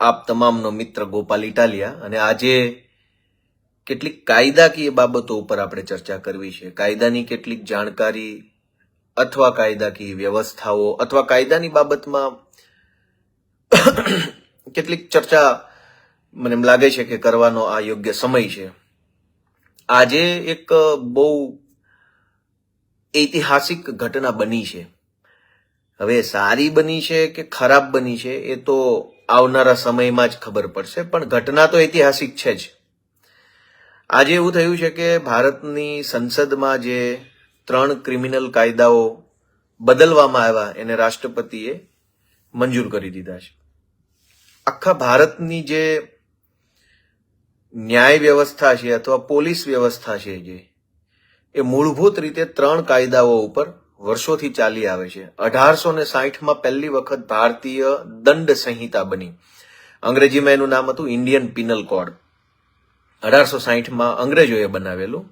આપ તમામનો મિત્ર ગોપાલ ઇટાલિયા અને આજે કેટલીક કાયદાકીય બાબતો ઉપર આપણે ચર્ચા કરવી છે. કાયદાની કેટલીક જાણકારી અથવા કાયદાકીય વ્યવસ્થાઓ અથવા કાયદાની બાબતમાં કેટલીક ચર્ચા મને એમ લાગે છે કે કરવાનો આ યોગ્ય સમય છે. આજે એક બહુ ઐતિહાસિક ઘટના બની છે. હવે સારી બની છે કે ખરાબ બની છે એ તો આવનારા સમયમાં જ ખબર પડશે, પણ ઘટના તો ઐતિહાસિક છે જ. આજે એવું થયું છે કે ભારતની સંસદમાં જે ત્રણ ક્રિમિનલ કાયદાઓ બદલવામાં આવ્યા, એને રાષ્ટ્રપતિએ મંજૂર કરી દીધા છે. આખા ભારતની જે ન્યાય વ્યવસ્થા છે અથવા પોલીસ વ્યવસ્થા છે જે, એ મૂળભૂત રીતે ત્રણ કાયદાઓ ઉપર વર્ષોથી ચાલી આવે છે. અઢારસો ને સાહીઠમાં પહેલી વખત ભારતીય દંડ સંહિતા બની. અંગ્રેજીમાં એનું નામ હતું ઇન્ડિયન પિનલ કોડ. અઢારસો સાહીઠમાં અંગ્રેજોએ બનાવેલું.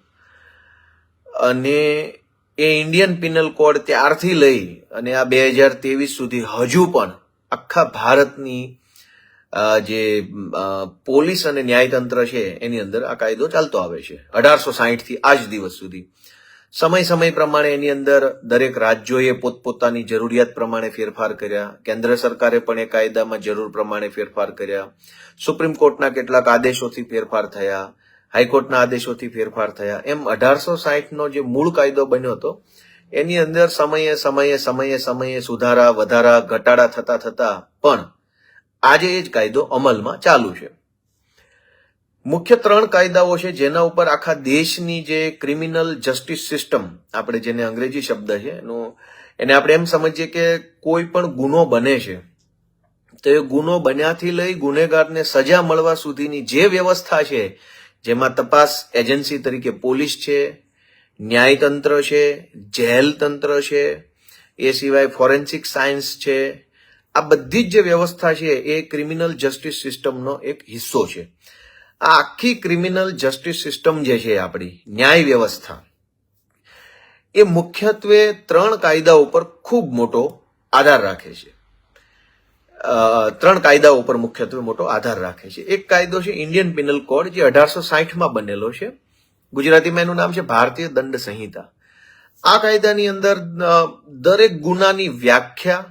અને એ ઇન્ડિયન પિનલ કોડ ત્યારથી લઈ અને આ બે હજાર ત્રેવીસ સુધી હજુ પણ આખા ભારતની જે પોલીસ અને ન્યાયતંત્ર છે, એની અંદર આ કાયદો ચાલતો આવે છે. અઢારસો સાહીઠથી આ આજ દિવસ સુધી. સમય સમય પ્રમાણે એની અંદર દરેક રાજ્યોએ પોતપોતાની જરૂરિયાત પ્રમાણે ફેરફાર કર્યા. કેન્દ્ર સરકારે પણ એ કાયદામાં જરૂર પ્રમાણે ફેરફાર કર્યા. સુપ્રીમ કોર્ટના કેટલાક આદેશોથી ફેરફાર થયા. હાઈકોર્ટના આદેશોથી ફેરફાર થયા. એમ અઢારસો સાહીઠનો જે મૂળ કાયદો બન્યો હતો, એની અંદર સમયે સમયે સમયે સમયે સુધારા, વધારા, ઘટાડા થતા થતા પણ આજે એ જ કાયદો અમલમાં ચાલુ છે. મુખ્ય ત્રણ કાયદાઓ છે, જેના ઉપર આખા દેશની જે ક્રિમિનલ જસ્ટિસ સિસ્ટમ આપણે જેને અંગ્રેજી શબ્દ છે, એનો, એને આપણે એમ સમજીએ કે કોઈ પણ ગુનો બને છે, તો એ ગુનો બન્યાથી લઈ ગુનેગારને સજા મળવા સુધીની જે વ્યવસ્થા છે, જેમાં તપાસ એજન્સી તરીકે પોલીસ છે, ન્યાયતંત્ર છે જેલ તંત્ર છે, એ સિવાય ફોરેન્સિક સાયન્સ છે, આ બધી જ જે વ્યવસ્થા છે, એ ક્રિમિનલ જસ્ટિસ સિસ્ટમનો એક હિસ્સો છે. આ આખી ક્રિમિનલ જસ્ટિસ સિસ્ટમ જે છે આપણી, ન્યાય વ્યવસ્થા, એ મુખ્યત્વે ત્રણ કાયદા ઉપર ખૂબ મોટો આધાર રાખે છે. ત્રણ કાયદા ઉપર મુખ્યત્વે મોટો આધાર રાખે છે. એક કાયદો છે ઇન્ડિયન પિનલ કોડ, જે અઢારસો સાહીઠમાં બનેલો છે. ગુજરાતીમાં એનું નામ છે ભારતીય દંડ સંહિતા. આ કાયદાની અંદર દરેક ગુનાની વ્યાખ્યા,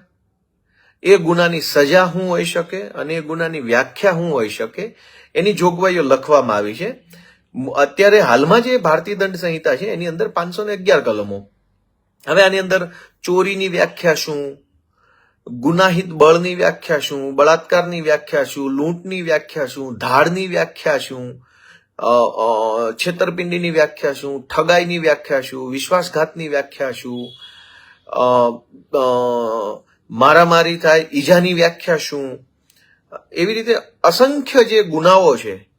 એ ગુનાની સજા શું હોઈ શકે અને એ ગુનાની વ્યાખ્યા શું હોઈ શકે એની જોગવાઈઓ લખવામાં આવી છે. અત્યારે હાલમાં જે ભારતીય દંડ સંહિતા છે, એની અંદર પાંચસો ને અગિયાર કલમો. હવે આની અંદર ચોરીની વ્યાખ્યા શું? ગુનાહિત બળની વ્યાખ્યા શું? બળાત્કારની વ્યાખ્યા શું? લૂંટની વ્યાખ્યા શું? ધાડની વ્યાખ્યા શું? છેતરપિંડીની વ્યાખ્યા શું? ઠગાઈની વ્યાખ્યા શું? વિશ્વાસઘાતની વ્યાખ્યા શું? મારામારી થાય, ઈજાની વ્યાખ્યા શું? એવી રીતે અસંખ્ય જે ગુનાઓ છે,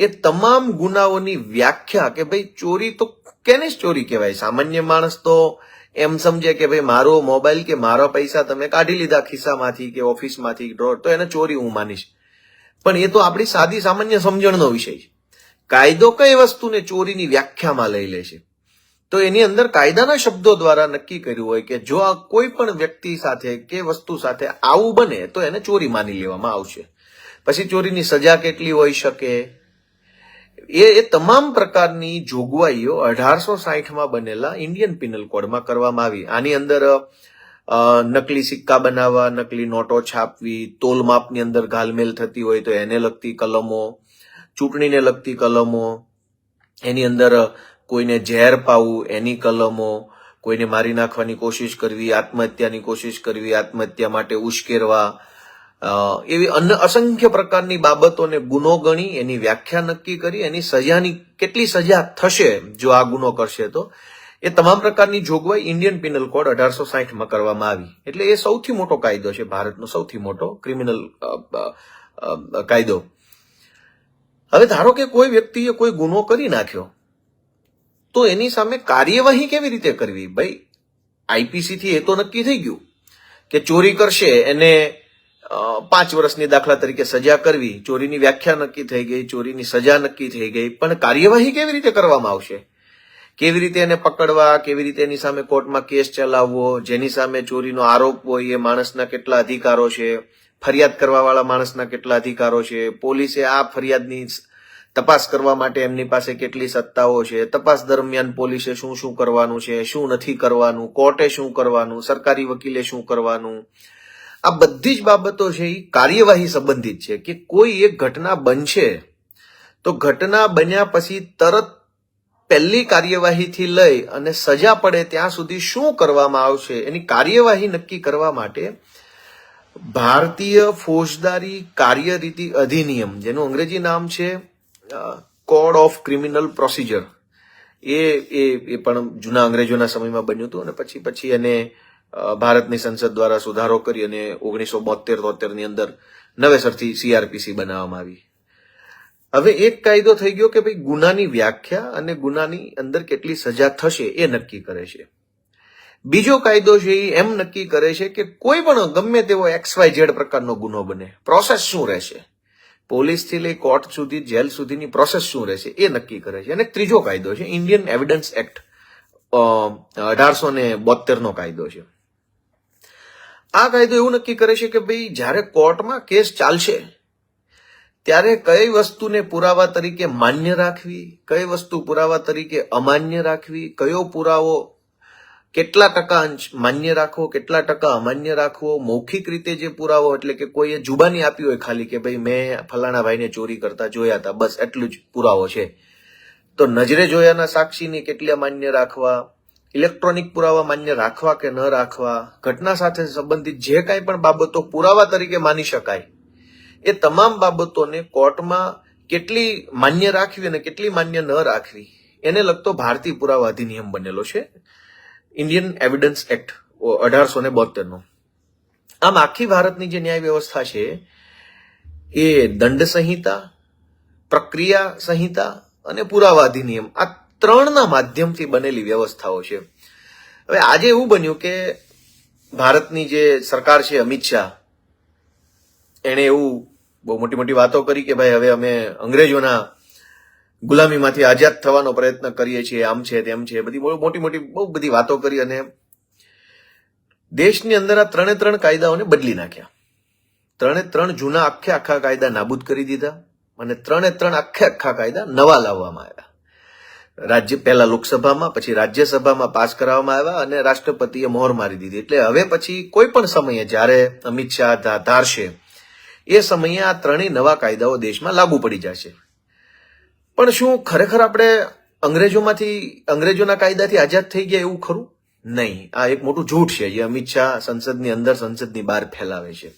એ તમામ ગુનાઓની વ્યાખ્યા કે ભાઈ ચોરી તો કેને ચોરી કહેવાય? સામાન્ય માણસ તો એમ સમજે કે ભાઈ મારો મોબાઈલ કે મારા પૈસા તમે કાઢી લીધા ખિસ્સામાંથી કે ઓફિસમાંથી ડ્રોર તો એને ચોરી હું માનીશ. પણ એ તો આપણી સાદી સામાન્ય સમજણનો વિષય છે. કાયદો કઈ વસ્તુને ચોરીની વ્યાખ્યામાં લઈ લે છે? તો એની અંદર કાયદાના શબ્દો દ્વારા નક્કી કર્યું હોય કે જો આ કોઈ પણ વ્યક્તિ સાથે કે વસ્તુ સાથે આવું બને, તો એને ચોરી માની લેવામાં આવશે. પછી ચોરીની સજા કેટલી હોઈ શકે? એ એ તમામ પ્રકારની જોગવાઈઓ અઢારસો સાહીઠમાં બનેલા ઇન્ડિયન પિનલ કોડમાં કરવામાં આવી. આની અંદર નકલી સિક્કા બનાવવા, નકલી નોટો છાપવી, તોલ માપની અંદર ઘાલમેલ થતી હોય તો એને લગતી કલમો, ચૂંટણીને લગતી કલમો, એની અંદર કોઈને ઝેર પાવું, એની કલમો, કોઈને મારી નાખવાની કોશિશ કરવી, આત્મહત્યાની કોશિશ કરવી, આત્મહત્યા માટે ઉશ્કેરવા એવી અન્ય અસંખ્ય પ્રકારની બાબતોને ગુનો ગણી, એની વ્યાખ્યા નક્કી કરી, એની સજાની કેટલી સજા થશે જો આ ગુનો કરશે તો, એ તમામ પ્રકારની જોગવાઈ ઇન્ડિયન પિનલ કોડ અઢારસો સાહીઠમાં કરવામાં આવી. એટલે એ સૌથી મોટો કાયદો છે, ભારતનો સૌથી મોટો ક્રિમિનલ કાયદો. હવે ધારો કે કોઈ વ્યક્તિએ કોઈ ગુનો કરી નાખ્યો તો એની સામે કાર્યવાહી કેવી રીતે કરવી? ભાઈ આઈપીસી થી એ તો નક્કી થઈ ગયું કે ચોરી કરશે, એને પાંચ વર્ષની દાખલા તરીકે સજા કરવી. ચોરીની વ્યાખ્યા નક્કી થઈ ગઈ, ચોરીની સજા નક્કી થઈ ગઈ. પણ કાર્યવાહી કેવી રીતે કરવામાં આવશે? કેવી રીતે એને પકડવા, કેવી રીતે એની સામે કોર્ટમાં કેસ ચલાવવો, જેની સામે ચોરીનો આરોપ હોય, એ માણસના કેટલા અધિકારો છે? ફરિયાદ કરવા વાળા માણસના કેટલા અધિકારો છે? પોલીસે આ ફરિયાદની તપાસ કરવા માટે એમની પાસે કેટલી સત્તાઓ છે? તપાસ દરમિયાન પોલીસે શું શું કરવાનું છે? શું નથી કરવાનું? કોર્ટે શું કરવાનું? સરકારી વકીલે શું કરવાનું? આ બધી જ બાબતો છે એ કાર્યવાહી સંબંધિત છે કે કોઈ એક ઘટના બનશે તો ઘટના બન્યા પછી તરત પહેલી કાર્યવાહીથી લઈ અને સજા પડે ત્યાં સુધી શું કરવામાં આવશે એની કાર્યવાહી નક્કી કરવા માટે ભારતીય ફોજદારી કાર્યરીતિ અધિનિયમ, જેનું અંગ્રેજી નામ છે કોડ ઓફ ક્રિમિનલ પ્રોસિજર. એ એ એ પણ જૂના અંગ્રેજોના સમયમાં બન્યું હતું અને પછી પછી એને ભારતની સંસદ દ્વારા સુધારો કરી અને ઓગણીસો બોતેર તોતેરની અંદર નવેસરથી સીઆરપીસી બનાવવામાં આવી. હવે એક કાયદો થઈ ગયો કે ભાઈ ગુનાની વ્યાખ્યા અને ગુનાની અંદર કેટલી સજા થશે એ નક્કી કરે છે. બીજો કાયદો છે એ એમ નક્કી કરે છે કે કોઈ પણ ગમે તેવો એક્સ વાય ઝેડ પ્રકારનો ગુનો બને. પ્રોસેસ શું રહેશે? પોલીસથી લઈ કોર્ટ સુધી, જેલ સુધીની પ્રોસેસ શું રહેશે એ નક્કી કરે છે. અને ત્રીજો કાયદો છે ઇન્ડિયન એવિડન્સ એક્ટ અઢારસો ને બોતેરનો કાયદો છે. આ કાયદો એવું નક્કી કરે છે કે ભાઈ જ્યારે કોર્ટમાં કેસ ચાલશે, ત્યારે કઈ વસ્તુને પુરાવા તરીકે માન્ય રાખવી, કઈ વસ્તુ પુરાવા તરીકે અમાન્ય રાખવી, કયો પુરાવો કેટલા ટકા અંશ માન્ય રાખવો, કેટલા ટકા અમાન્ય રાખવો, મૌખિક રીતે જે પુરાવો, એટલે કે કોઈએ જુબાની આપી હોય ખાલી કે ભાઈ મેં ફલાણા ભાઈને ચોરી કરતા જોયા હતા, બસ એટલું જ પુરાવો છે. તો નજરે જોયાના સાક્ષીની કેટલા માન્ય રાખવા, ઇલેક્ટ્રોનિક પુરાવા માન્ય રાખવા કે ન રાખવા, ઘટના સાથે સંબંધિત જે કાંઈ પણ બાબતો પુરાવા તરીકે માની શકાય, એ તમામ બાબતોને કોર્ટમાં કેટલી માન્ય રાખવી અને કેટલી માન્ય ન રાખવી, એને લગતો ભારતીય પુરાવા અધિનિયમ બનેલો છે. ઇન્ડિયન એવિડન્સ એક્ટ અઢારસો ને બોતેરનો આમ આખી ભારતની જે ન્યાય વ્યવસ્થા છે, એ દંડ સંહિતા, પ્રક્રિયા સંહિતા અને પુરાવા અધિનિયમ આ ત્રણના માધ્યમથી બનેલી વ્યવસ્થાઓ છે. હવે આજે એવું બન્યું કે ભારતની જે સરકાર છે, અમિત શાહ, એણે એવું બહુ મોટી મોટી વાતો કરી કે ભાઈ હવે અમે અંગ્રેજોના ગુલામીમાંથી આઝાદ થવાનો પ્રયત્ન કરીએ છીએ, આમ છે, તેમ છે, બધી બહુ મોટી મોટી બહુ બધી વાતો કરી અને દેશની અંદર આ ત્રણે ત્રણ કાયદાઓને બદલી નાખ્યા. ત્રણે ત્રણ જૂના આખે આખા કાયદા નાબૂદ કરી દીધા અને ત્રણે ત્રણ આખે આખા કાયદા નવા લાવવામાં આવ્યા. રાજ્ય પહેલા લોકસભામાં, પછી રાજ્યસભામાં પાસ કરાવવામાં આવ્યા અને રાષ્ટ્રપતિએ મોહર મારી દીધી. એટલે હવે પછી કોઈ પણ સમયે જ્યારે અમિત શાહ ધારશે, એ સમયે આ ત્રણેય નવા કાયદાઓ દેશમાં લાગુ પડી જશે. પણ શું ખરેખર આપણે અંગ્રેજોમાંથી, અંગ્રેજોના કાયદાથી આઝાદ થઈ ગયા એવું ખરું? નહીં. આ એક મોટું જૂઠ છે. જે અમિત શાહ સંસદની અંદર સંસદની બહાર ફેલાવે છે.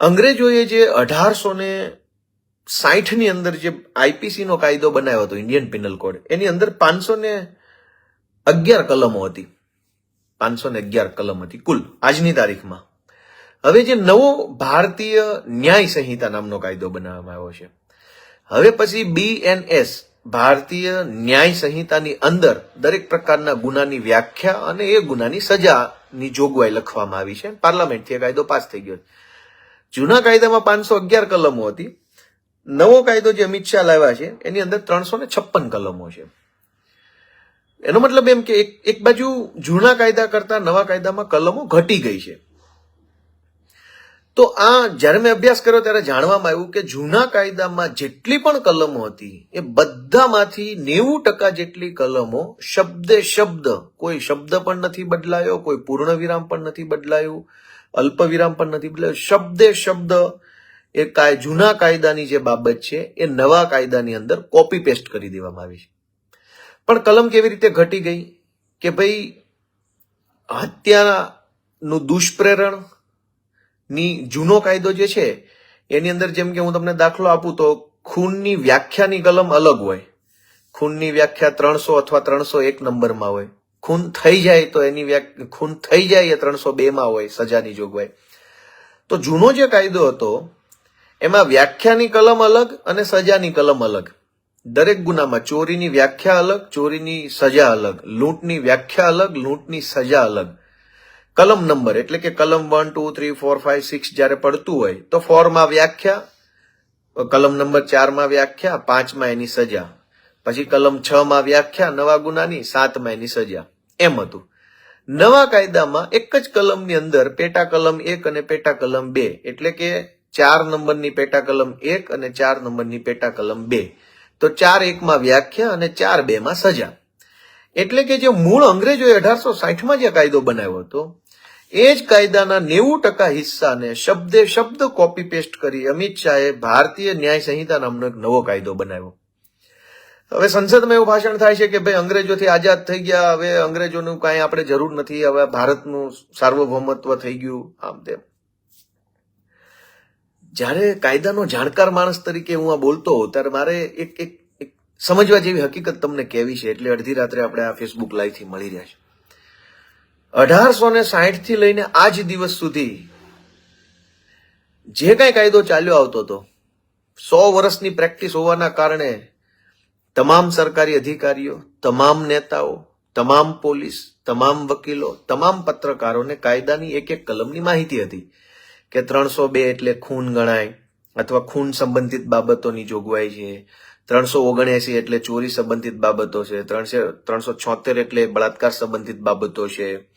અંગ્રેજોએ જે અઢારસો ને સાહીઠની અંદર જે આઈપીસીનો કાયદો બનાવ્યો હતો, ઇન્ડિયન પિનલ કોડ, એની અંદર પાંચસો ને અગિયાર કલમો હતી. પાંચસો ને અગિયાર કલમ હતી કુલ, આજની તારીખમાં. હવે જે નવો ભારતીય ન્યાય સંહિતા નામનો કાયદો બનાવવામાં આવ્યો છે. હવે પછી બીએનએસ ભારતીય ન્યાય સંહિતાની અંદર દરેક પ્રકારના ગુનાની વ્યાખ્યા અને એ ગુનાની સજાની જોગવાઈ લખવામાં આવી છે. પાર્લામેન્ટથી એ કાયદો પાસ થઈ ગયો જૂના કાયદામાં પાંચસો અગિયાર કલમો હતી. નવો કાયદો જે અમિત શાહ લાવ્યા છે, એની અંદર ત્રણસો ને છપ્પન કલમો છે. એનો મતલબ એમ કે એક બાજુ જૂના કાયદા કરતા નવા કાયદામાં કલમો ઘટી ગઈ છે. તો આ જ્યારે મેં અભ્યાસ કર્યો ત્યારે જાણવામાં આવ્યું કે જૂના કાયદામાં જેટલી પણ કલમો હતી, એ બધામાંથી નેવું ટકા જેટલી કલમો શબ્દે શબ્દ, કોઈ શબ્દ પણ નથી બદલાયો, કોઈ પૂર્ણ વિરામ પણ નથી બદલાયું અલ્પ વિરામ પણ નથી બદલાયું. શબ્દે શબ્દ એ કાય, જૂના કાયદાની જે બાબત છે, એ નવા કાયદાની અંદર કોપી પેસ્ટ કરી દેવામાં આવી છે. પણ કલમ કેવી રીતે ઘટી ગઈ? કે ભાઈ હત્યાનું દુષ્પ્રેરણ ની જૂનો કાયદો જે છે, એની અંદર જેમ કે હું તમને દાખલો આપું તો ખૂનની વ્યાખ્યાની કલમ અલગ હોય. ખૂનની વ્યાખ્યા ત્રણસો અથવા ત્રણસો એક નંબરમાં હોય. ખૂન થઈ જાય તો એની વ્યાખ્યા ખૂન થઈ જાય એ ત્રણસો બે માં હોય, સજાની જોગવાઈ તો જૂનો જે કાયદો હતો, એમાં વ્યાખ્યાની કલમ અલગ અને સજાની કલમ અલગ. દરેક ગુનામાં ચોરીની વ્યાખ્યા અલગ, ચોરીની સજા અલગ. લૂંટની વ્યાખ્યા અલગ, લૂંટની સજા અલગ. કલમ નંબર, એટલે કે કલમ one, two, three, four five six જ્યારે પડતું હોય, તો ફોરમાં વ્યાખ્યા, કલમ નંબર ચારમાં વ્યાખ્યા, પાંચમાં એની સજા. પછી કલમ છ માં વ્યાખ્યા, નવા ગુનાની સાતમાં એની સજા. એમ હતું. નવા કાયદામાં એક જ કલમની અંદર પેટા કલમ એક અને પેટા કલમ બે, એટલે કે ચાર નંબરની પેટા કલમ એક અને ચાર નંબરની પેટા કલમ બે. તો ચાર એકમાં વ્યાખ્યા અને ચાર બેમાં સજા. એટલે કે જે મૂળ અંગ્રેજોએ અઢારસો સાઠમાં જે કાયદો બનાવ્યો હતો, એ જ કાયદાના નેવું ટકા હિસ્સાને શબ્દે શબ્દ કોપી પેસ્ટ કરી અમિત શાહે ભારતીય ન્યાય સંહિતા નામનો એક નવો કાયદો બનાવ્યો. હવે સંસદમાં એવું ભાષણ થાય છે કે ભાઈ અંગ્રેજોથી આઝાદ થઈ ગયા, હવે અંગ્રેજોનું કાંઈ આપણે જરૂર નથી, હવે ભારતનું સાર્વભૌમત્વ થઈ ગયું, આમ તેમ. જ્યારે કાયદાનો જાણકાર માણસ તરીકે હું આ બોલતો ત્યારે મારે એક એક સમજવા જેવી હકીકત તમને કહેવી છે એટલે અડધી રાત્રે આપણે આ ફેસબુક લાઈવથી મળી રહ્યા છે અઢારસો ને સાહીઠથી લઈને આજ દિવસ સુધી જે કાંઈ કાયદો ચાલ્યો આવતો હતો, સો વર્ષની પ્રેક્ટિસ હોવાના કારણે તમામ સરકારી અધિકારીઓ, તમામ નેતાઓ, તમામ પોલીસ, તમામ વકીલો, તમામ પત્રકારોને કાયદાની એક એક કલમની માહિતી હતી કે ત્રણસો બે એટલે ખૂન ગણાય અથવા ખૂન સંબંધિત બાબતોની જોગવાઈ છે ત્રણસો ઓગણએસી એટલે ચોરી સંબંધિત બાબતો છે. ત્રણસો ત્રણસો છોતેર એટલે બળાત્કાર સંબંધિત બાબતો છે.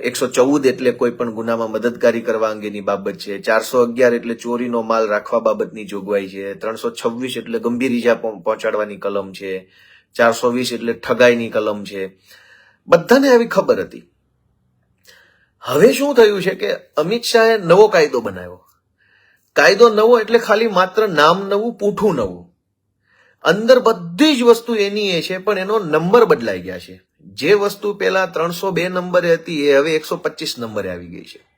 એકસો ચૌદ એટલે કોઈ પણ ગુનામાં મદદગારી કરવા અંગેની બાબત છે. ચારસો અગિયાર એટલે ચોરીનો માલ રાખવા બાબતની જોગવાઈ છે. ત્રણસો છવ્વીસ એટલે ગંભીર ઈજા પહોંચાડવાની કલમ છે. ચારસો વીસ એટલે ઠગાઈની કલમ છે. બધાને આવી ખબર હતી. હવે શું થયું છે કે અમિત શાહે નવો કાયદો બનાવ્યો. કાયદો નવો એટલે ખાલી માત્ર નામ નવું, પૂઠું નવું. અંદર બધી જ વસ્તુ એની એ છે, પણ એનો નંબર બદલાઈ ગયા છે. જે વસ્તુ પેલા ત્રણસો બે નંબરે હતી, એ હવે એકસો પચીસ નંબરે આવી ગઈ છે.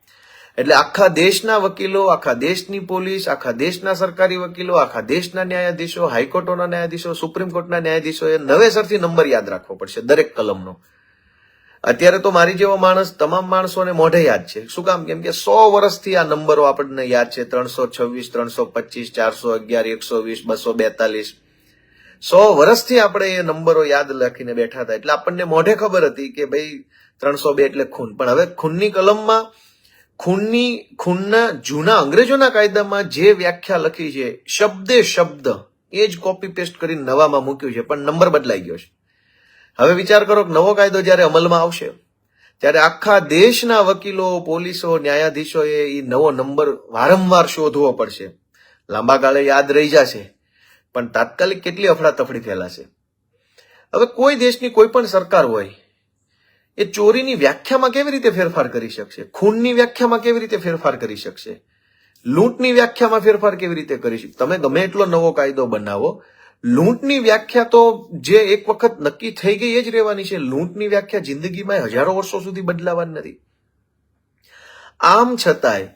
એટલે આખા દેશના વકીલો, આખા દેશની પોલીસ, આખા દેશના સરકારી વકીલો, આખા દેશના ન્યાયાધીશો, હાઈકોર્ટોના ન્યાયાધીશો, સુપ્રીમ કોર્ટના ન્યાયાધીશોએ નવેસરથી નંબર યાદ રાખવો પડશે, દરેક કલમનો. અત્યારે તો મારી જેવો માણસ તમામ માણસોને મોઢે યાદ છે. શું કામ? કેમ કે સો વર્ષથી આ નંબરો આપણને યાદ છે. ત્રણસો છવ્વીસ, ત્રણસો પચીસ, ચારસો અગિયાર, એકસો વીસ, બસો બેતાલીસ. સો વર્ષથી આપણે એ નંબરો યાદ લખીને બેઠા હતા. એટલે આપણને મોઢે ખબર હતી કે ભાઈ ત્રણસો બે એટલે ખૂન. પણ હવે ખૂનની કલમમાં, ખૂનની, ખૂનના જૂના અંગ્રેજોના કાયદામાં જે વ્યાખ્યા લખી છે, શબ્દે શબ્દ, એ જ કોપી પેસ્ટ કરીને નવામાં મૂક્યું છે. પણ નંબર બદલાઈ ગયો છે. હવે વિચાર કરો કે નવો કાયદો જ્યારે અમલમાં આવશે, ત્યારે આખા દેશના વકીલો, પોલીસો, ન્યાયાધીશોએ એ નવો નંબર વારંવાર શોધવો પડશે. લાંબા ગાળે યાદ રહી જશે. પણ તાત્કાલિક કેટલી અફડાતફડી ફેલાશે? હવે કોઈ દેશની કોઈ પણ સરકાર હોય, એ ચોરીની વ્યાખ્યામાં કેવી રીતે ફેરફાર કરી શકશે? ખૂનની વ્યાખ્યામાં કેવી રીતે ફેરફાર કરી શકશે? લૂંટની વ્યાખ્યામાં ફેરફાર કેવી રીતે કરી શકશે? તમે ગમે એટલો નવો કાયદો બનાવો, લૂંટની વ્યાખ્યા તો જે એક વખત નક્કી થઈ ગઈ એ જ રહેવાની છે. લૂંટની વ્યાખ્યા જિંદગીમાં હજારો વર્ષો સુધી બદલાવાની નથી. આમ છતાંય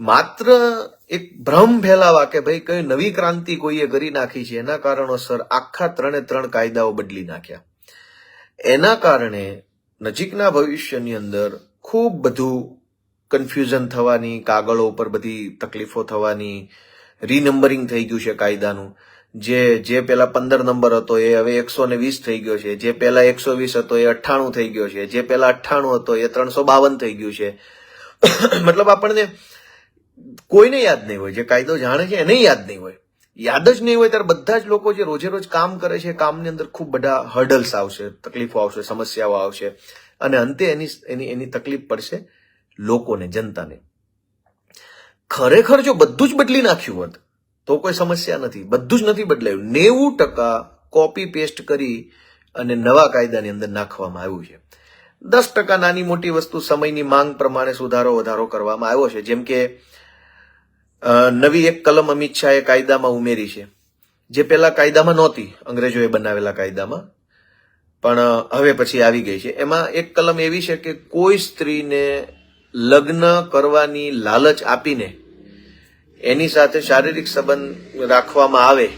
માત્ર એક ભ્રમ ફેલાવા કે ભાઈ કઈ નવી ક્રાંતિ કોઈએ કરી નાખી છે, એના કારણોસર આખા ત્રણે ત્રણ કાયદાઓ બદલી નાખ્યા. એના કારણે નજીકના ભવિષ્યની અંદર ખૂબ બધું કન્ફ્યુઝન થવાની, કાગળો ઉપર બધી તકલીફો થવાની રીનંબરિંગ થઈ ગયું છે કાયદાનું. જે જે પહેલા પંદર નંબર હતો એ હવે એકસો ને વીસ થઈ ગયો છે. જે પહેલા એકસો વીસ હતો એ અઠ્ઠાણું થઈ ગયો છે. જે પહેલા અઠ્ઠાણું હતો એ ત્રણસો બાવન થઈ ગયું છે. મતલબ આપણને કોઈને યાદ નહીં હોય, જે કાયદો જાણે છે એને યાદ નહીં હોય. યાદ જ નહીં હોય ત્યારે બધા જ લોકો જે રોજે રોજ કામ કરે છે, કામની અંદર ખૂબ બધા હર્ડલ્સ આવશે, તકલીફો આવશે, સમસ્યાઓ આવશે. અને અંતે એની એની એની તકલીફ પડશે લોકોને, જનતાને. ખરેખર જો બધું જ બદલી નાખ્યું હોત, તો કોઈ સમસ્યા નથી. બધું જ નથી બદલાયું. નેવું ટકા કોપી પેસ્ટ કરી અને નવા કાયદાની અંદર નાખવામાં આવ્યું છે. દસ ટકા નાની મોટી વસ્તુ સમયની માંગ પ્રમાણે સુધારો, વધારો કરવામાં આવ્યો છે. જેમ કે નવી એક કલમ અમિત શાહે કાયદામાં ઉમેરી છે. જે પેલા કાયદામાં નહોતી, અંગ્રેજોએ બનાવેલા કાયદામાં. પણ હવે પછી આવી ગઈ છે. એમાં એક કલમ એવી છે કે કોઈ સ્ત્રીને લગ્ન કરવાની લાલચ આપીને એની સાથે શારીરિક સંબંધ રાખવામાં આવે,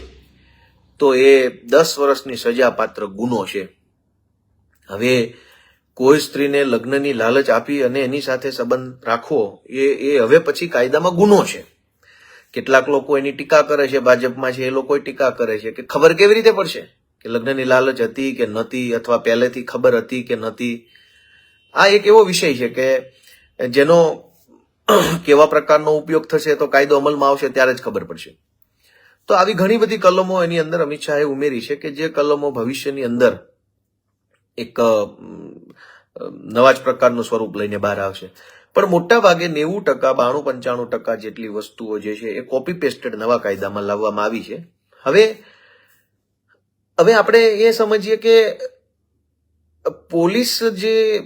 તો એ દસ વર્ષની સજા પાત્ર ગુનો છે. હવે કોઈ સ્ત્રીને લગ્નની લાલચ આપી અને એની સાથે સંબંધ રાખવો, એ એ હવે પછી કાયદામાં ગુનો છે. કેટલાક લોકો એની ટીકા કરે છે, ભાજપમાં છે, એ લોકો ટીકા કરે છે. કે ખબર કેવી રીતે પડશે? કે લગ્નની લાલચ હતી કે નહોતી, અથવા પહેલેથી ખબર હતી કે નહોતી? આ એક એવો વિષય છે કે જેનો કેવા પ્રકારનો ઉપયોગ થશે તો કાયદો અમલમાં આવશે ત્યારે જ ખબર પડશે. તો આવી ઘણી બધી કલમો એની અંદર અમિત શાહે ઉમેરી છે કે જે કલમો ભવિષ્યની અંદર એક નવા જ પ્રકારનું સ્વરૂપ લઈને બહાર આવશે. પણ મોટા ભાગે નેવું ટકા, બાણું, પંચાણું ટકા જેટલી વસ્તુઓ જે છે એ કોપી પેસ્ટેડ નવા કાયદામાં લાવવામાં આવી છે. હવે હવે આપણે એ સમજીએ કે પોલીસ જે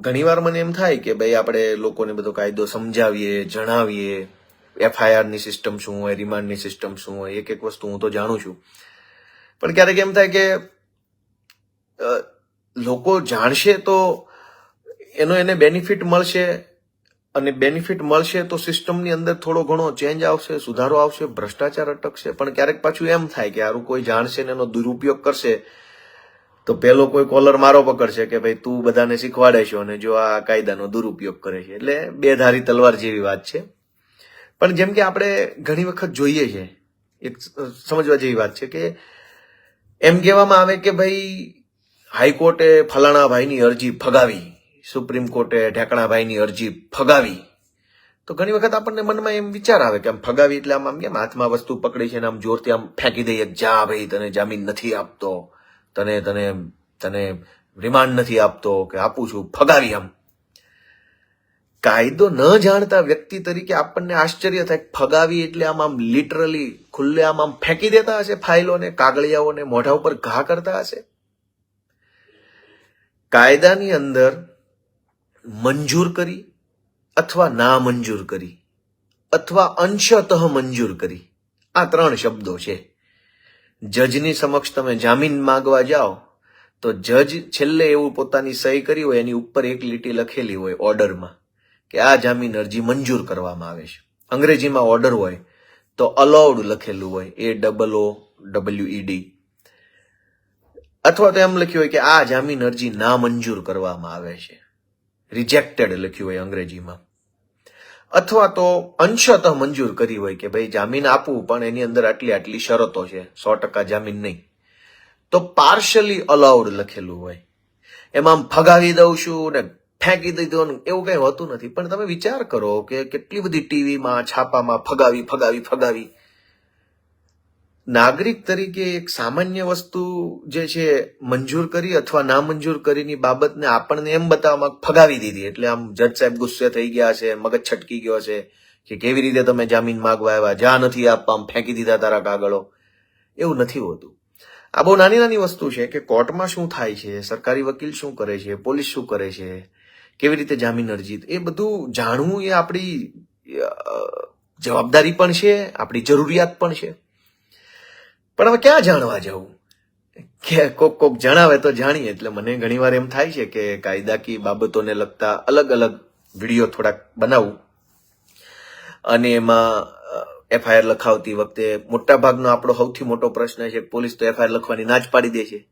ઘણીવાર મને એમ થાય કે ભાઈ આપણે લોકોને બધો કાયદો સમજાવીએ, જણાવીએ, એફઆઈઆરની સિસ્ટમ શું હોય, રિમાન્ડની સિસ્ટમ શું હોય, એક એક વસ્તુ હું તો જાણું છું. પણ ક્યારેક એમ થાય કે લોકો જાણશે તો એનો એને બેનિફિટ મળશે અને બેનિફિટ મળશે તો સિસ્ટમની અંદર થોડો ઘણો ચેન્જ આવશે, સુધારો આવશે, ભ્રષ્ટાચાર અટકશે. પણ ક્યારેક પાછું એમ થાય કે આરું કોઈ જાણશે ને એનો દુરુપયોગ કરશે, તો પેલો કોઈ કોલર મારો પકડશે કે ભાઈ તું બધાને શીખવાડે છો અને જો આ કાયદાનો દુરુપયોગ કરે છે. એટલે બે ધારી તલવાર જેવી વાત છે. પણ જેમ કે આપણે ઘણી વખત જોઈએ છે, એક સમજવા જેવી વાત છે કે એમ કહેવામાં આવે કે ભાઈ હાઈકોર્ટે ફલાણા ભાઈની અરજી ફગાવી. સુપ્રીમ કોર્ટે ઢેકણાભાઈની અરજી ફગાવી. તો ઘણી વખત આપણને મનમાં એમ વિચાર આવે કે આમ ફગાવી એટલે આમ આમ કેમ હાથમાં વસ્તુ પકડી છે ને આમ જોરથી આમ ફેંકી દઈએ, જા ભાઈ, તને જામીન નથી આપતો. તને તને તને રિમાન્ડ નથી આપતો. કે આપું છું, ફગાવી આમ. કાયદો ન જાણતા વ્યક્તિ તરીકે આપણને આશ્ચર્ય થાય ફગાવી એટલે આમ આમ લિટરલી ખુલ્લે આમ આમ ફેંકી દેતા હશે ફાઇલોને, કાગળિયાઓને, મોઢા ઉપર ઘા કરતા હશે? કાયદાની અંદર મંજૂર કરી અથવા ના મંજૂર કરી અથવા અંશતઃ મંજૂર કરી. આ ત્રણ શબ્દો છે. જજની સમક્ષ તમે જામીન માંગવા જાઓ તો જજ છેલ્લે એવું પોતાની સહી કરી હોય એની ઉપર એક લીટી લખેલી હોય ઓર્ડરમાં કે આ જામીન અરજી મંજૂર કરવામાં આવે છે. અંગ્રેજીમાં ઓર્ડર હોય તો અલાઉડ લખેલું હોય. A double O W ED અથવા તો એમ લખ્યું હોય કે આ જામીન અરજી ના મંજૂર કરવામાં આવે છે. રિજેક્ટેડ લખ્યું હોય અંગ્રેજીમાં. અથવા તો અંશતઃ મંજૂર કરી હોય કે ભાઈ જામીન આપવું પણ એની અંદર આટલી આટલી શરતો છે, સો ટકા જામીન નહીં. તો પાર્શલી અલાઉડ લખેલું હોય. એમાં ફગાવી દઉં છું ને ફેંકી દીધું એવું કઈ હોતું નથી. પણ તમે વિચાર કરો કે કેટલી બધી ટીવીમાં છાપામાં ફગાવી ફગાવી ફગાવી નાગરિક તરીકે એક સામાન્ય વસ્તુ જે છે મંજૂર કરી અથવા ના મંજૂર કરીની બાબતને આપણને એમ બતાવવામાં ફગાવી દીધી. એટલે આમ જજ સાહેબ ગુસ્સે થઈ ગયા છે, મગજ છટકી ગયો છે કે કેવી રીતે તમે જામીન માગવા આવ્યા? જા નથી આપવા, આમ ફેંકી દીધા તારા કાગળો. એવું નથી હોતું. આ બહુ નાની નાની વસ્તુ છે કે કોર્ટમાં શું થાય છે, સરકારી વકીલ શું કરે છે, પોલીસ શું કરે છે, કેવી રીતે જામીન અરજી એ બધું જાણવું એ આપણી જવાબદારી પણ છે, આપણી જરૂરિયાત પણ છે. પણ હવે ક્યાં જાણવા જવું? કે કોક કોક જણાવે તો જાણીએ. એટલે મને ઘણીવાર એમ થાય છે કે કાયદાકીય બાબતોને લગતા અલગ અલગ વીડિયો થોડાક બનાવું. અને એમાં એફઆઈઆર લખાવતી વખતે મોટા ભાગનો આપણો સૌથી મોટો પ્રશ્ન છે, પોલીસ તો એફઆઈઆર લખવાની ના જ પાડી દે છે.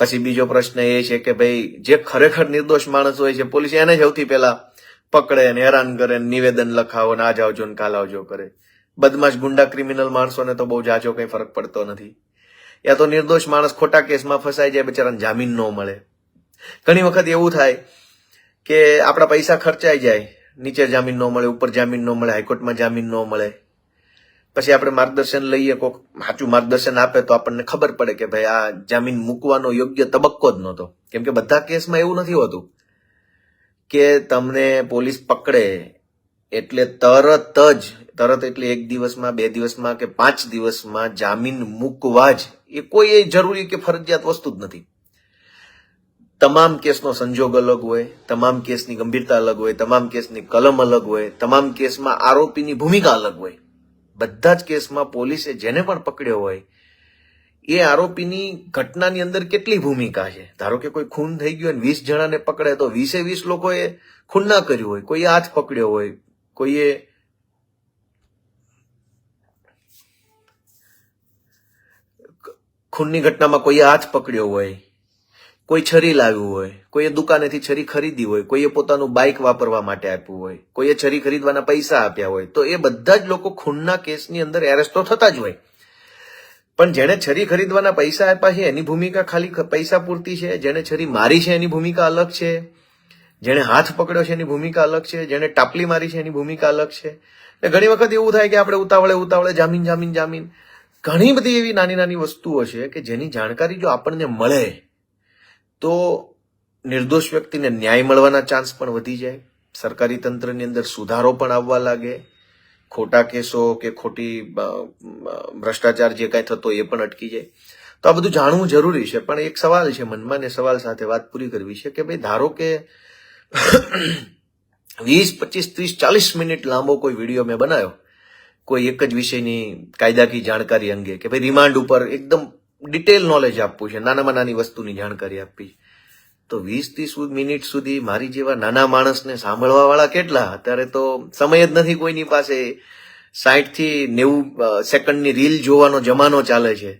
પછી બીજો પ્રશ્ન એ છે કે ભાઈ, જે ખરેખર નિર્દોષ માણસ હોય છે, પોલીસ એને સૌથી પહેલા પકડે ને હેરાન કરે, નિવેદન લખાવો ને આજ આવજો ને કાલ આવજો કરે. બદમાશ ગુંડા ક્રિમિનલ માણસોને તો બહુ જાજો કંઈ ફરક પડતો નથી. યા તો નિર્દોષ માણસ ખોટા કેસમાં ફસાઈ જાય, બિચારાને જામીન ન મળે. ઘણી વખત એવું થાય કે આપણા પૈસા ખર્ચાઈ જાય, નીચે જામીન ન મળે, ઉપર જામીન ન મળે, હાઈકોર્ટમાં જામીન ન મળે. પછી આપણે માર્ગદર્શન લઈએ, કોક સાચું માર્ગદર્શન આપે તો આપણને ખબર પડે કે ભાઈ આ જામીન મૂકવાનો યોગ્ય તબક્કો જ નહોતો. કેમ કે બધા કેસમાં એવું નથી હોતું કે તમને પોલીસ પકડે એટલે તરત જ, તરત એટલે એક દિવસમાં, બે દિવસમાં કે પાંચ દિવસમાં જામીન મૂકવા જ એ કોઈ એ જરૂરી કે ફરજિયાત વસ્તુ જ નથી. તમામ કેસનો સંજોગ અલગ હોય, તમામ કેસની ગંભીરતા અલગ હોય, તમામ કેસની કલમ અલગ હોય, તમામ કેસમાં આરોપીની ભૂમિકા અલગ હોય. બધા જ કેસમાં પોલીસે જેને પણ પકડ્યો હોય, એ આરોપીની ઘટનાની અંદર કેટલી ભૂમિકા છે? ધારો કે કોઈ ખૂન થઈ ગયું અને વીસ જણાને પકડે તો વીસે વીસ લોકોએ ખૂન ના કર્યું હોય કોઈએ હાથ પકડ્યો હોય કોઈએ ખૂનની ઘટનામાં કોઈએ હાથ પકડ્યો હોય, કોઈ છરી લાવ્યું હોય, કોઈએ દુકાનેથી છરી ખરીદી હોય, કોઈએ પોતાનું બાઇક વાપરવા માટે આપ્યું હોય, કોઈએ છરી ખરીદવાના પૈસા આપ્યા હોય, તો એ બધા જ લોકો ખૂનના કેસની અંદર એરેસ્ટ તો થતા જ હોય. પણ જેણે છરી ખરીદવાના પૈસા આપ્યા છે, એની ભૂમિકા ખાલી પૈસા પૂરતી છે, જેણે છરી મારી છે, એની ભૂમિકા અલગ છે. જેણે હાથ પકડ્યો છે એની ભૂમિકા અલગ છે, જેણે ટાપલી મારી છે એની ભૂમિકા અલગ છે. એટલે ઘણી વખત એવું થાય કે આપણે ઉતાવળે ઉતાવળે જામીન જામીન જામીન. ઘણી બધી એવી નાની નાની વસ્તુઓ છે કે જેની જાણકારી જો આપણને મળે, તો નિર્દોષ વ્યક્તિને ન્યાય મળવાના ચાન્સ પણ વધી જાય. સરકારી તંત્રની અંદર સુધારો પણ આવવા લાગે. ખોટા કેસો કે ખોટી ભ્રષ્ટાચાર જે કાંઈ થતો એ પણ અટકી જાય. તો આ બધું જાણવું જરૂરી છે. પણ એક સવાલ છે મનમાં ને સવાલ સાથે વાત પૂરી કરવી છે કે ભાઈ ધારો કે વીસ, પચીસ, ત્રીસ, ચાલીસ મિનિટ લાંબો કોઈ વીડિયો મેં બનાવ્યો. કોઈ એક જ વિષયની કાયદાકીય જાણકારી અંગે કે ભાઈ રિમાન્ડ ઉપર એકદમ ડિટેલ નોલેજ આપવું છે, નાનામાં નાની વસ્તુની જાણકારી આપવી તો વીસ, ત્રીસ મિનિટ સુધી મારી જેવા નાના માણસને સાંભળવા વાળા કેટલા? અત્યારે તો સમય જ નથી કોઈની પાસે. સાઠથી નેવું સેકન્ડની રીલ જોવાનો જમાનો ચાલે છે.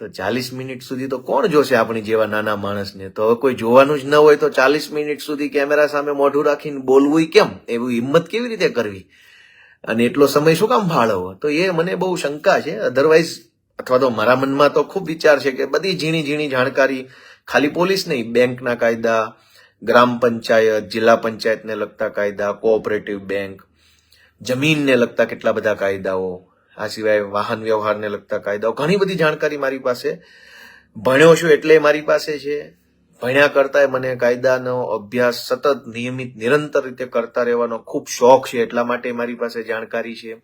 તો ચાલીસ મિનિટ સુધી તો કોણ જોશે આપણી જેવા નાના માણસને? તો હવે કોઈ જોવાનું જ ન હોય તો ચાલીસ મિનિટ સુધી કેમેરા સામે મોઢું રાખીને બોલવું કેમ? એવી હિંમત કેવી રીતે કરવી? અને એટલો સમય શું કામ ફાળવવો? તો એ મને બહુ શંકા છે. અધરવાઇઝ અથવા તો મારા મનમાં તો ખૂબ વિચાર છે કે બધી ઝીણી ઝીણી જાણકારી ખાલી પોલીસ નહીં, બેંકના કાયદા, ગ્રામ પંચાયત, જિલ્લા પંચાયતને લગતા કાયદા, કોઓપરેટિવ બેંક, જમીનને લગતા કેટલા બધા કાયદાઓ આ સિવાય વાહન વ્યવહારને લગતા કાયદાઓ. ઘણી બધી જાણકારી મારી પાસે. ભણ્યો છું એટલે મારી પાસે છે. ભણ્યા કરતા મને કાયદાનો અભ્યાસ સતત નિયમિત નિરંતર રીતે કરતા રહેવાનો ખૂબ શોખ છે, એટલા માટે મારી પાસે જાણકારી છે.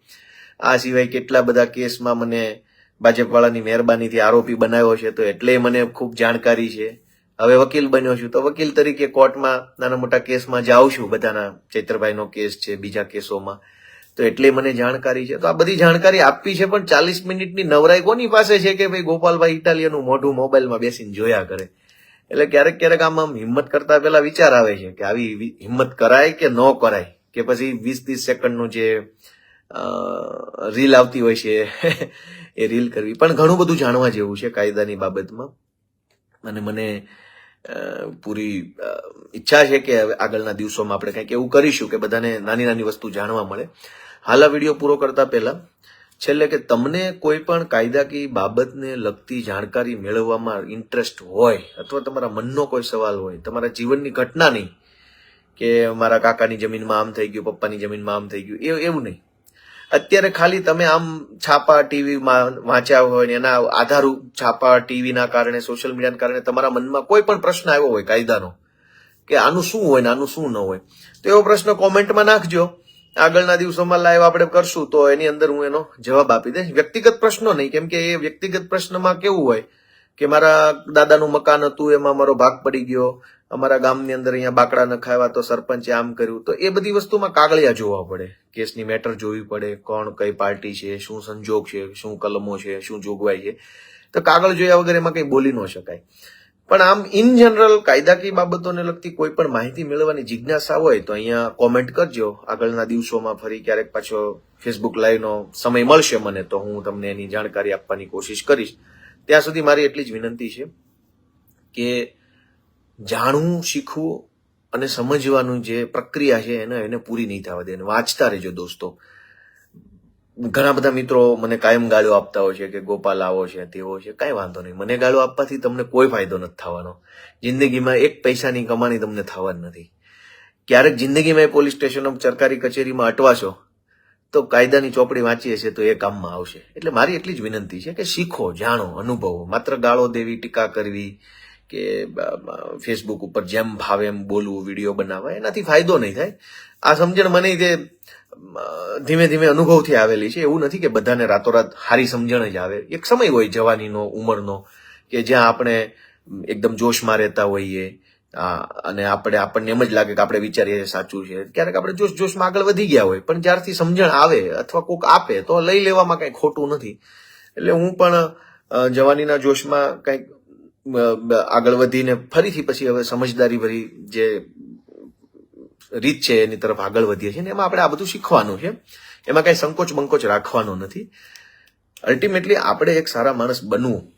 આ સિવાય કેટલા બધા કેસમાં મને ભાજપવાળાની મહેરબાનીથી આરોપી બનાવ્યો છે, તો એટલે મને ખૂબ જાણકારી છે. હવે વકીલ બન્યો છું, તો વકીલ તરીકે કોર્ટમાં નાના મોટા કેસમાં જાઉં છું. બધાના ચૈત્રભાઈનો કેસ છે, બીજા કેસોમાં. તો એટલે મને જાણકારી છે. તો આ બધી જાણકારી આપવી છે, પણ ચાલીસ મિનિટની નવરાઈ કોની પાસે છે કે ભાઈ ગોપાલભાઈ ઇટાલિયનનું મોઢું મોબાઈલમાં બેસીને જોયા કરે? એટલે ક્યારેક ક્યારેક આમ આમ હિંમત કરતા પહેલા વિચાર આવે છે કે આવી હિંમત કરાય કે ન કરાય? કે પછી વીસ ત્રીસ સેકન્ડનું જે રીલ આવતી હોય છે, એ રીલ કરવી. પણ ઘણું બધું જાણવા જેવું છે કાયદાની બાબતમાં. અને મને પૂરી ઈચ્છા છે કે આગળના દિવસોમાં આપણે કંઈક એવું કરીશું કે બધાને નાની નાની વસ્તુ જાણવા મળે. હાલ આ વીડિયો પૂરો કરતા પહેલા છેલ્લે કે તમને કોઈ પણ કાયદાકીય બાબતને લગતી જાણકારી મેળવવામાં ઇન્ટરેસ્ટ હોય અથવા તમારા મનનો કોઈ સવાલ હોય, તમારા જીવનની ઘટના નહીં, કે મારા કાકાની જમીનમાં આમ થઈ ગયું, પપ્પાની જમીનમાં આમ થઈ ગયું એ એવું નહીં. અત્યારે ખાલી તમે આમ છાપા ટીવીમાં વાંચ્યા હોય ને એના આધાર છાપા ટીવીના કારણે સોશિયલ મીડિયાના કારણે તમારા મનમાં કોઈ પણ પ્રશ્ન આવ્યો હોય કાયદાનો, કે આનું શું હોય ને આનું શું ન હોય, તો એવો પ્રશ્ન કોમેન્ટમાં નાખજો. આગળના દિવસોમાં લાઈવ આપણે કરશું, તો એની અંદર હું એનો જવાબ આપી દઈશ. વ્યક્તિગત પ્રશ્નો નહીં, કેમ કે એ વ્યક્તિગત પ્રશ્નમાં કેવું હોય કે મારા દાદાનું મકાન હતું, એમાં મારો ભાગ પડી ગયો, અમારા ગામની અંદર અહીંયા બાકડા નખાવ્યા તો સરપંચે આમ કર્યું. તો એ બધી વસ્તુમાં કાગળિયા જોવા પડે. કેસની મેટર જોવી પડે, કોણ કઈ પાર્ટી છે, શું સંજોગ છે, શું કલમો છે, શું જોગવાઈ છે. તો કાગળ જોયા વગર એમાં કંઈ બોલી ન શકાય. પણ આમ ઇન જનરલ કાયદાકીય બાબતોને લગતી કોઈ પણ માહિતી મેળવવાની જિજ્ઞાસા હોય તો અહીંયા કોમેન્ટ કરજો. આગળના દિવસોમાં ફરી ક્યારેક પાછો ફેસબુક લાઈવનો સમય મળશે મને તો હું તમને એની જાણકારી આપવાની કોશિશ કરીશ. ત્યાં સુધી મારી એટલી જ વિનંતી છે કે જાણવું, શીખવું અને સમજવાનું જે પ્રક્રિયા છે એને એને પૂરી નહીં થવા દે અને વાંચતા રહેજો દોસ્તો. ઘણા બધા મિત્રો મને કાયમ ગાળો આપતા હોય છે કે ગોપાલ આવો છે તેવો છે, કાંઈ વાંધો નહીં. મને ગાળો આપવાથી તમને કોઈ ફાયદો નથી થવાનો. જિંદગીમાં એક પૈસાની કમાણી તમને થવાની નથી. ક્યારેક જિંદગીમાં એ પોલીસ સ્ટેશનો સરકારી કચેરીમાં અટવાશો, તો કાયદાની ચોપડી વાંચી હશે તો એ કામમાં આવશે. એટલે મારી એટલી જ વિનંતી છે કે શીખો, જાણો, અનુભવો. માત્ર ગાળો દેવી, ટીકા કરવી કે ફેસબુક ઉપર જેમ ભાવે એમ બોલવું, વીડિયો બનાવવા, એનાથી ફાયદો નહીં થાય. આ સમજણ મને જે ધીમે ધીમે અનુભવથી આવેલી છે. એવું નથી કે બધાને રાતોરાત સારી સમજણ જ આવે. એક સમય હોય જવાનીનો, ઉંમરનો, કે જ્યાં આપણે એકદમ જોશમાં રહેતા હોઈએ અને આપણે, આપણને એમ જ લાગે કે આપણે વિચારીએ સાચું છે. ક્યારેક આપણે જોશ, જોશમાં આગળ વધી ગયા હોય, પણ જ્યારથી સમજણ આવે અથવા કોક આપે, તો લઈ લેવામાં કંઈ ખોટું નથી. એટલે હું પણ જવાનીના જોશમાં કંઈક આગળ વધીને ફરીથી પછી હવે સમજદારી ભરી જે રીત છે, એની તરફ આગળ વધીએ છીએ ને એમાં આપણે આ બધું શીખવાનું છે. એમાં કઈ સંકોચ બંકોચ રાખવાનો નથી. અલ્ટિમેટલી આપણે એક સારા માણસ બનવું.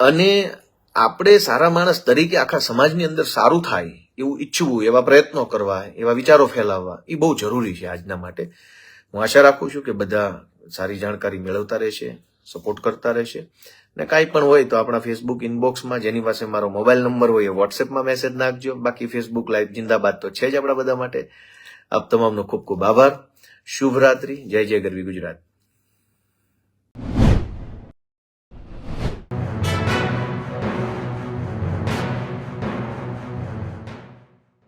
અને આપણે સારા માણસ તરીકે આખા સમાજની અંદર સારું થાય, એવું ઈચ્છવું, એવા પ્રયત્નો કરવા, એવા વિચારો ફેલાવવા એ બહુ જરૂરી છે આજના માટે. હું આશા રાખું છું કે બધા સારી જાણકારી મેળવતા રહેશે સપોર્ટ કરતા રહેશે. ને કાંઈ પણ હોય તો આપણા ફેસબુક ઇનબોક્સમાં જેની પાસે મારો મોબાઈલ નંબર હોય એ વોટ્સએપમાં મેસેજ નાખજો. બાકી ફેસબુક લાઈવ જિંદાબાદ તો છે જ આપણા બધા માટે. આપ તમામનો ખૂબ ખૂબ આભાર. શુભ રાત્રિ. જય જય ગરવી ગુજરાત.